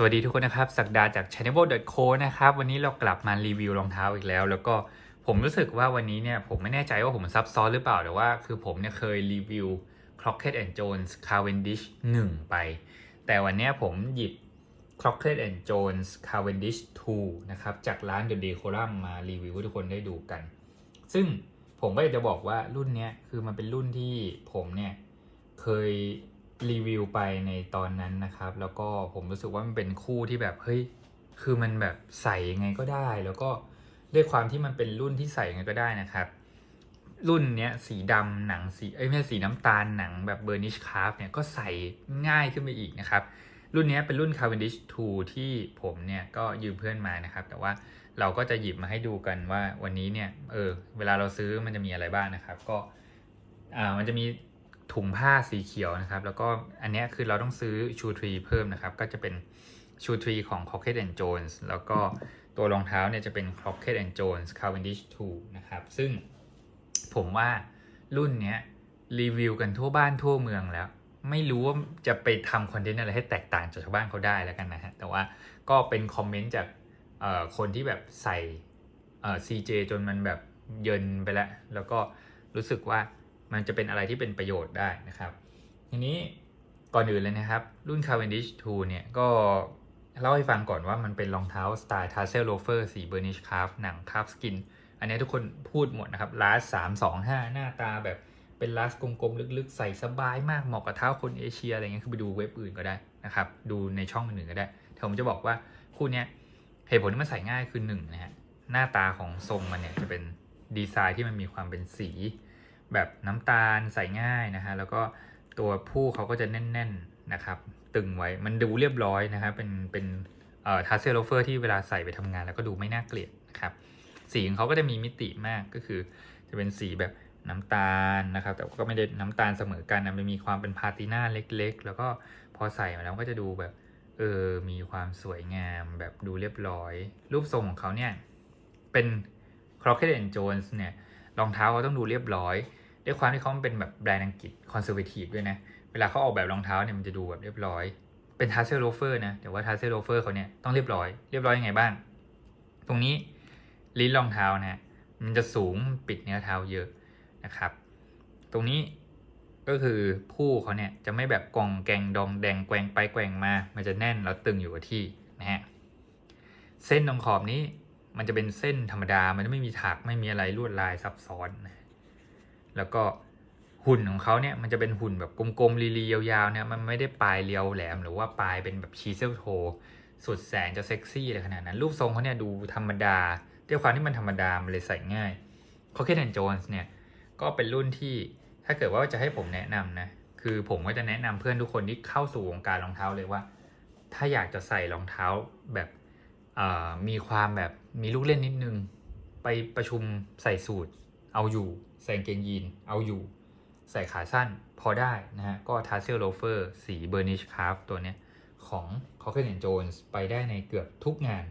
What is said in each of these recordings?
สวัสดีทุกคนนะครับสักดาจาก channel.co นะครับวันนี้เรากลับมารีวิวรองเท้าอีกแล้ว แล้วก็ผมรู้สึกว่าวันนี้เนี่ยผมไม่แน่ใจว่าผมซับซ้อนหรือเปล่าแต่ว่าคือผมเนี่ยเคยรีวิว Crockett and Jones Cavendish 1 ไป แต่วันนี้ผมหยิบ Crockett and Jones Cavendish 2 นะครับจากร้าน The Decorum มารีวิวให้ทุกคนได้ดูกัน ซึ่งผมก็อยากจะบอกว่ารุ่นนี้คือมันเป็นรุ่นที่ผมเนี่ยเคย รีวิวไปในตอนนั้นนะครับ แล้วก็ผมรู้สึกว่ามันเป็นคู่ที่แบบเฮ้ยคือมันแบบใส่ยังไงก็ได้ แล้วก็ด้วยความที่มันเป็นรุ่นที่ใส่ยังไงก็ได้นะครับ รุ่นเนี้ยสีดำหนังสีเอ้ยไม่ใช่สีน้ำตาลหนังแบบเบอร์นิชคาร์ฟเนี่ยก็ใส่ง่ายขึ้นไปอีกนะครับ รุ่นนี้เป็นรุ่น Cavendish 2 ที่ผมเนี่ยก็ยืมเพื่อนมานะครับ แต่ว่าเราก็จะหยิบมาให้ดูกันว่าวันนี้เนี่ยเออเวลาเราซื้อมันจะมีอะไรบ้างนะครับ ก็อ่ามันจะมี ถุงผ้าสีเขียวนะครับ แล้วก็อันนี้คือเราต้องซื้อชูทรีเพิ่มนะครับ ก็จะเป็นชูทรีของ Crockett and Jones แล้วก็ตัวรองเท้าเนี่ยจะเป็น Crockett and Jones Cavendish 2นะครับ ซึ่งผมว่ารุ่นเนี้ยรีวิวกันทั่วบ้านทั่วเมืองแล้ว ไม่รู้ว่าจะไปทำคอนเทนต์อะไรให้แตกต่างจากชาวบ้านเขาได้แล้วกันนะฮะ แต่ว่าก็เป็นคอมเมนต์จากเอ่อคนที่แบบใส่เอ่อ CJ จนมันแบบเยินไปแล้ว แล้วก็รู้สึกว่า มันจะเป็นอะไรที่เป็นประโยชน์ได้นะครับ ทีนี้ก่อนอื่นเลยนะครับ รุ่น Cavendish 2 เนี่ยก็เล่าให้ฟังก่อนว่ามันเป็นรองเท้าสไตล์ Tassel Loafer สี Burnish Calf หนัง Calf Skin อันนี้ทุกคนพูดหมดนะครับลาสสามสองห้าหน้าตาแบบเป็นลาสกลมๆ ลึกๆ ใส่สบายมากเหมาะกับเท้าคนเอเชียอะไรเงี้ยคือไปดูเว็บอื่นก็ได้นะครับ ดูในช่องอื่นก็ได้แต่ผมจะบอกว่าคู่เนี้ยเหตุผลที่มันใส่ง่ายคือหนึ่งนะฮะหน้าตาของทรงมันเนี่ยจะเป็นดีไซน์ที่มันมีความเป็นสี แบบน้ำตาลใส่ง่ายนะฮะแล้วก็ตัวผู้เขาก็จะแน่น ๆนะครับ ตึงไว้มันดูเรียบร้อยนะครับเป็นเป็นเอ่อทัสเซลโลเฟอร์ที่เวลาใส่ไปทำงานแล้วก็ดูไม่น่าเกลียดนะครับสีของเขาก็จะมีมิติมากก็คือ จะเป็นสีแบบน้ำตาลนะครับ แต่ก็ไม่ได้น้ำตาลเสมอกันนะมันมีความเป็นพาติน่าเล็กๆ แล้วก็พอใส่มาแล้วก็จะดูแบบเออมีความสวยงามแบบดูเรียบร้อย รูปทรงของเขาเนี่ยเป็น Crockett and Jones เนี่ยรองเท้าเขาต้องดูเรียบร้อย ด้วยความที่เขาเป็นแบบแบรนด์อังกฤษคอนเซอร์เวทีฟด้วยนะ เวลาเขาออกแบบรองเท้าเนี่ยมันจะดูแบบเรียบร้อย เป็นทัสเซลโลเฟอร์นะ แต่ว่าทัสเซลโลเฟอร์เขาเนี่ยต้องเรียบร้อย เรียบร้อยยังไงบ้าง ตรงนี้ลิ้นรองเท้านะมันจะสูงปิดเนื้อเท้าเยอะนะครับ ตรงนี้ก็คือผู้เขาเนี่ยจะไม่แบบกองแกงดองแดงแกว่งไปแกว่งมา มันจะแน่นแล้วตึงอยู่กับที่นะฮะ เส้นตรงขอบนี้มันจะเป็นเส้นธรรมดา มันไม่มีถักไม่มีอะไรลวดลายซับซ้อนนะ แล้วก็หุ่นของเขาเนี่ยมันจะเป็นหุ่นแบบกลมๆรีๆยาวๆเนี่ยมันไม่ได้ปลายเรียวแหลม หรือว่าปลายเป็นแบบชีเซลโทสุดแสนจะเซ็กซี่อะไรขนาดนั้น รูปทรงเขาเนี่ยดูธรรมดาด้วยความที่มันธรรมดามันเลยใส่ง่าย c o c k e t and Jones เนี่ยก็เป็นรุ่นที่ถ้าเกิดว่าจะให้ผมแนะนำนะคือผมก็จะแนะนำเพื่อนทุกคนที่เข้าสู่วงการรองเท้าเลยว่า ถ้าอยากจะใส่รองเท้าแบบมีความแบบมีลูกเล่นนิดนึง ไปประชุมใส่สูท เอาอยู่ใส่กางเกงยีนเอาอยู่ ใส่ขาสั้นพอได้นะฮะ ก็ Tassel Loafer สี Burnish Calf ตัวเนี้ยของ c o c k e t and Jones ไปได้ในเกือบทุกงาน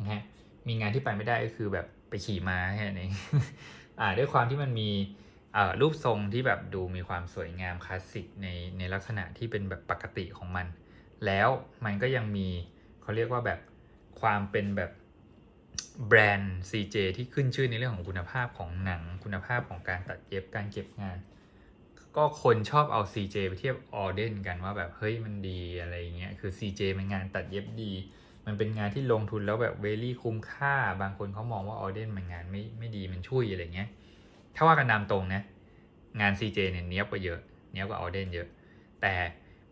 นะฮะ มีงานที่ไปไม่ได้ก็คือแบบไปขี่ม้าแค่นี้อ่าด้วยความที่มันมีรูปทรงที่แบบดูมีความสวยงามคลาสสิกในในลักษณะที่เป็นแบบปกติของมัน แล้วมันก็ยังมีเขาเรียกว่าแบบความเป็นแบบ แบรนด์ CJ ที่ขึ้นชื่อในเรื่องของคุณภาพของหนัง คุณภาพของการตัดเย็บการเก็บงาน ก็คนชอบเอา CJ ไปเทียบออเดนกันว่าแบบเฮ้ยมันดีอะไรเงี้ยคือ CJ มันงานตัดเย็บดี มันเป็นงานที่ลงทุนแล้วแบบเวลี่คุ้มค่า บางคนเขามองว่าออเดนมันงานไม่ไม่ดีมันช่วยอะไรเงี้ยถ้าว่ากันตามตรงนะงาน CJ เนี่ยเนี้ยบกว่าเยอะ เนี้ยบกว่าออเดนเยอะ แต่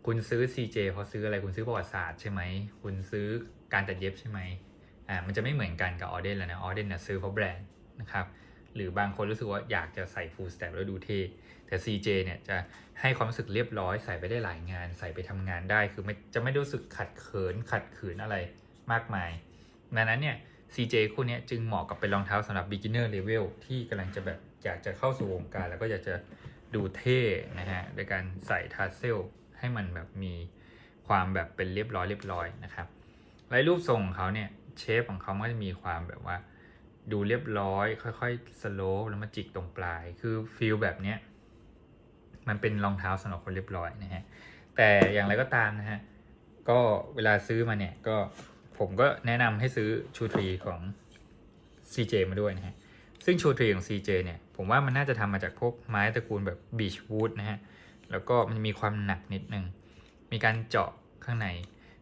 คุณซื้อ CJ เพราะซื้ออะไรคุณซื้อประวัติศาสตร์ใช่ไหมคุณซื้อการตัดเย็บใช่ไหม อ่ามันจะไม่เหมือนกันกับออเดนแล้วนะออเดนเนี่ยซื้อเพราะแบรนด์นะครับหรือบางคนรู้สึกว่าอยากจะใส่ฟูลสแต p แล้วดูเท่แต่ CJ เนี่ยจะให้ความรู้สึกเรียบร้อยใส่ไปได้หลายงาน ใส่ไปทำงานได้คือไม่จะไม่รู้สึกขัดเขินขัดขืนอะไรมากมายดังนั้นเนี่ย CJ คู่นี้จึงเหมาะกับเป็นรองเท้าสำหรับ beginner level ที่กำลังจะแบบอยากจะเข้าสู่วงการ แล้วก็อยากจะดูเท่นะฮะโดยการใส่ทัสเซลให้มันแบบมีความแบบเป็นเรียบร้อยเรียบร้อยนะครับ และรูปทรงของเขาเนี่ย เชฟของเขาก็จะมีความแบบว่า ดูเรียบร้อย ค่อยๆสโลปแล้วมาจิกตรงปลาย คือฟีลแบบเนี้ยมันเป็นรองเท้าสำหรับคนเรียบร้อยนะฮะแต่อย่างไรก็ตามนะฮะก็เวลาซื้อมาเนี่ยก็ผมก็แนะนำให้ซื้อชูทรีของ CJ มาด้วยนะฮะซึ่งชูทรีของ CJ เนี่ยผมว่ามันน่าจะทำมาจากพวกไม้ตระกูลแบบ Beech Wood นะฮะแล้วก็มันมีความหนักนิดนึง มีการเจาะข้างใน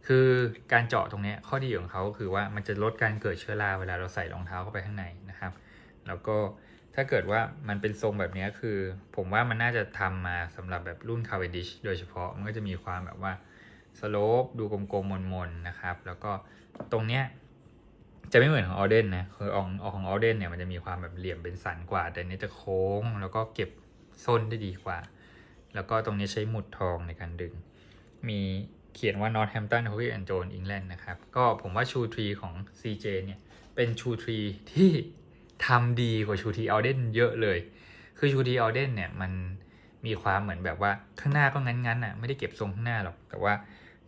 คือการเจาะตรงนี้ข้อดีของเขาคือว่ามันจะลดการเกิดเชื้อราเวลาเราใส่รองเท้าเข้าไปข้างในนะครับ แล้วก็ถ้าเกิดว่ามันเป็นทรงแบบนี้คือ ผมว่ามันน่าจะทำมาสำหรับแบบรุ่น Cavendish โดยเฉพาะมันก็จะมีความแบบว่าสโลปดูกลมๆมนๆนะครับ แล้วก็ตรงเนี้ยจะไม่เหมือนของออเดนนะคือของของออเดนเนี่ยมันจะมีความแบบเหลี่ยมเป็นสันกว่า แต่นนี้จะโค้งแล้วก็เก็บส้นได้ดีกว่า แล้วก็ตรงนี้ใช้หมุดทองในการดึง มี เขียนว่า Northampton h o c k e y and Jones England นะครับ ก็ผมว่าชูทรีของ CJ เนี่ยเป็นชูทรีที่ทำดีกว่าชูทรีออเดนเยอะเลย คือชูทรีออเดนเนี่ยมันมีความเหมือนแบบว่าข้างหน้าก็งั้นๆอะไม่ได้เก็บทรงข้างหน้าหรอก แต่ว่า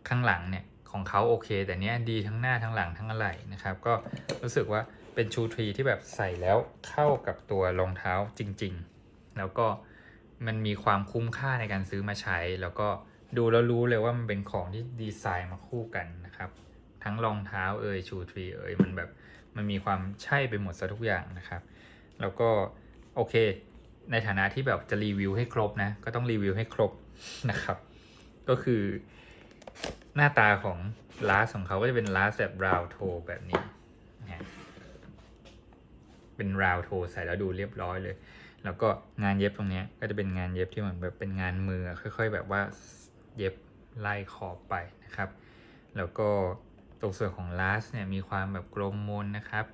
ข้างหลังเนี่ยของเขาโอเค แต่เนี้ยดีทั้งหน้าทั้งหลังทั้งอะไรนะครับ ก็รู้สึกว่าเป็นชูทรีที่แบบใส่แล้วเข้ากับตัวรองเท้าจริง ๆ แล้วก็มันมีความคุ้มค่าในการซื้อมาใช้แล้วก็ ดูแล้วรู้เลยว่ามันเป็นของที่ดีไซน์มาคู่กันนะครับ ทั้งรองเท้าเอ่ยชูทรีเอ่ยมันแบบมันมีความใช่ไปหมดซะทุกอย่างนะครับ แล้วก็โอเค ในฐานะที่แบบจะรีวิวให้ครบนะ ก็ต้องรีวิวให้ครบนะครับ ก็คือหน้าตาของลาสของเขาก็จะเป็นลาสแบบราวโทแบบนี้นะฮะเป็นราวโทใส่แล้วดูเรียบร้อยเลย แล้วก็งานเย็บตรงนี้ก็จะเป็นงานเย็บที่เหมือนแบบเป็นงานมือค่อย ๆ แบบว่า เย็บไล่ขอบไปนะครับ แล้วก็ตรงส่วนของลาสเนี่ยมีความแบบกลมมนนะครับ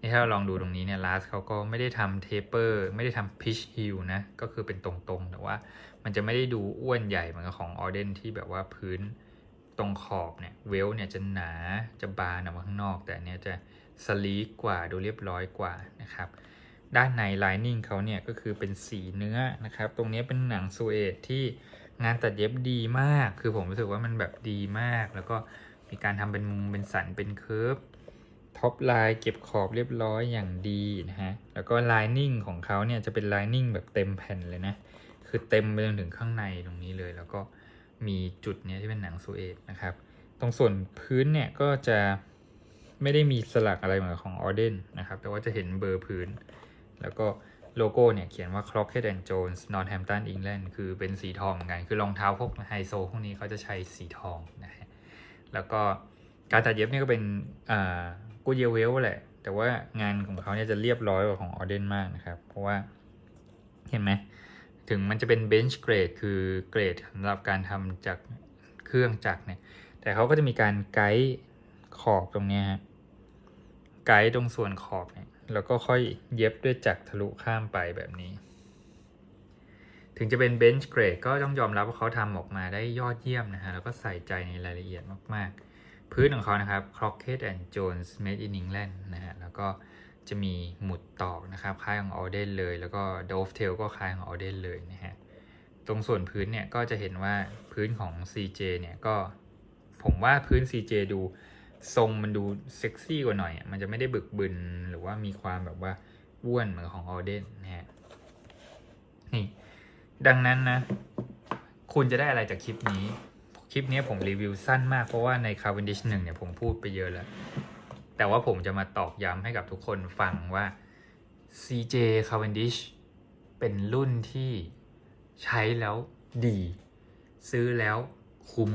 นี่ถ้าเราลองดูตรงนี้เนี่ยลาสเขาก็ไม่ได้ทำเทปเปอร์ไม่ได้ทำพิชฮิลนะ ก็คือเป็นตรงๆ แต่ว่ามันจะไม่ได้ดูอ้วนใหญ่เหมือนกับของออเดนที่แบบว่าพื้นตรงขอบเนี่ยเวลเนี่ยจะหนาจะบานออกมาข้างนอก แต่อันเนี้ยจะสลีกกว่าดูเรียบร้อยกว่านะครับด้านในไลนิ่งเขาเนี่ยก็คือเป็นสีเนื้อนะครับ ตรงนี้เป็นหนังซูเอตที่ งานตัดเย็บดีมาก คือผมรู้สึกว่ามันแบบดีมาก แล้วก็มีการทำเป็นมุมเป็นสันเป็นเคิร์ฟท็อปไลน์เก็บขอบเรียบร้อยอย่างดีนะฮะ แล้วก็ไลนิ่งของเขาเนี่ยจะเป็นไลนิ่งแบบเต็มแผ่นเลยนะ คือเต็มไปจนถึงข้างในตรงนี้เลย แล้วก็มีจุดเนี้ยที่เป็นหนังซูเอตนะครับ ตรงส่วนพื้นเนี่ยก็จะไม่ได้มีสลักอะไรเหมือนของออเดนนะครับ แต่ว่าจะเห็นเบอร์พื้น แล้วก็ โลโก้เนี่ยเขียนว่า Crockett and Jones Northampton England คือเป็นสีทองเหมือนกัน คือรองเท้าพวกไฮโซพวกนี้เขาจะใช้สีทองนะฮะ แล้วก็การตัดเย็บเนี่ยก็เป็นกูเยเวลแหละ แต่ว่างานของเขาเนี่ยจะเรียบร้อยกว่าของออเดนมากนะครับ เพราะว่าเห็นไหม ถึงมันจะเป็นเบนช์เกรดคือเกรดสำหรับการทำจากเครื่องจักรเนี่ย แต่เขาก็จะมีการไกด์ขอบตรงนี้ฮะ ไกด์ตรงส่วนขอบเนี่ย แล้วก็ค่อยเย็บด้วยจักรทะลุข้ามไปแบบนี้ ถึงจะเป็นเบนช์เกรดก็ต้องยอมรับว่าเขาทำออกมาได้ยอดเยี่ยมนะฮะ แล้วก็ใส่ใจในรายละเอียดมากๆ พื้นของเขานะครับ Crockett and Jones Made in England นะฮะ แล้วก็จะมีหมุดตอกนะครับคล้ายของ Alden เลย แล้วก็ Dovetail ก็คล้ายของ Alden เลยนะฮะ ตรงส่วนพื้นเนี่ยก็จะเห็นว่าพื้นของ CJ เนี่ยก็ผมว่าพื้น CJ ดูทรงมันดูเซ็กซี่กว่าหน่อย มันจะไม่ได้บึกบึน ว่ามีความแบบว่าอ้วนเหมือนของ Alden นะฮะนี่ดังนั้นนะ คุณจะได้อะไรจากคลิปนี้ คลิปนี้ผมรีวิวสั้นมากเพราะว่าใน Cavendish 1เนี่ยผมพูดไปเยอะแล้ว แต่ว่าผมจะมาตอกย้ำให้กับทุกคนฟังว่า CJ Cavendish เป็นรุ่นที่ใช้แล้วดี ซื้อแล้วคุ้ม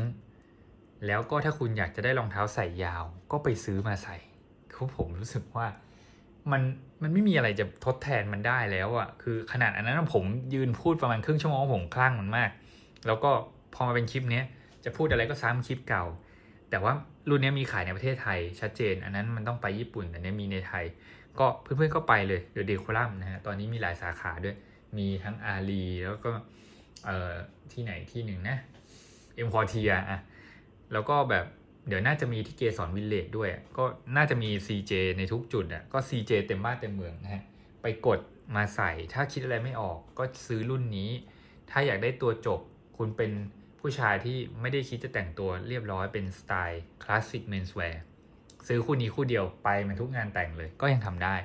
แล้วก็ถ้าคุณอยากจะได้รองเท้าใส่ยาว ก็ไปซื้อมาใส่คือผมรู้สึกว่า มันมันไม่มีอะไรจะทดแทนมันได้แล้วอะ่ะคือขนาดอันนั้นผมยืนพูดประมาณครึ่งชั่วโมงผมคลั่งมันมาก แล้วก็พอมาเป็นคลิปเนี้ยจะพูดอะไรก็ซ้ำคลิปเก่า แต่ว่ารุ่นนี้มีขายในประเทศไทยชัดเจน อันนั้นมันต้องไปญี่ปุ่นแต่เนี้ยมีในไทย ก็เพื่อนๆก็ไปเลยเดี๋ยวเดคอลัมนะฮะตอนนี้มีหลายสาขาด้วย มีทั้งอารีแล้วก็เอ่อที่ไหนที่หนึ่งนะเอ็มพอเทียอะแล้วก็แบบ เดี๋ยวน่าจะมีที่เกสรวิลเลจด้วย ก็น่าจะมี CJ ในทุกจุดอะก็ CJ เต็มบ้านเต็มเมืองนะฮะไปกดมาใส่ถ้าคิดอะไรไม่ออกก็ซื้อรุ่นนี้ ถ้าอยากได้ตัวจบ คุณเป็นผู้ชายที่ไม่ได้คิดจะแต่งตัวเรียบร้อยเป็นสไตล์คลาสสิกเมนส์แวร์ซื้อคู่นี้คู่เดียวไปมันทุกงานแต่งเลยก็ยังทำได้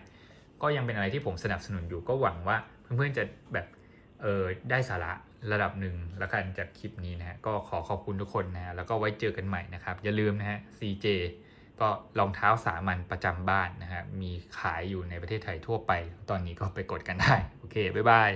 ก็ยังเป็นอะไรที่ผมสนับสนุนอยู่ก็หวังว่าเพื่อนๆจะแบบเออได้สาระ ระดับหนึ่งแล้วกันจากคลิปนี้นะฮะก็ขอขอบคุณทุกคนนะฮะแล้วก็ไว้เจอกันใหม่นะครับ อย่าลืมนะฮะ CJ ก็รองเท้าสามัญประจำบ้านนะฮะมีขายอยู่ในประเทศไทยทั่วไป ตอนนี้ก็ไปกดกันได้ โอเค บ๊ายบาย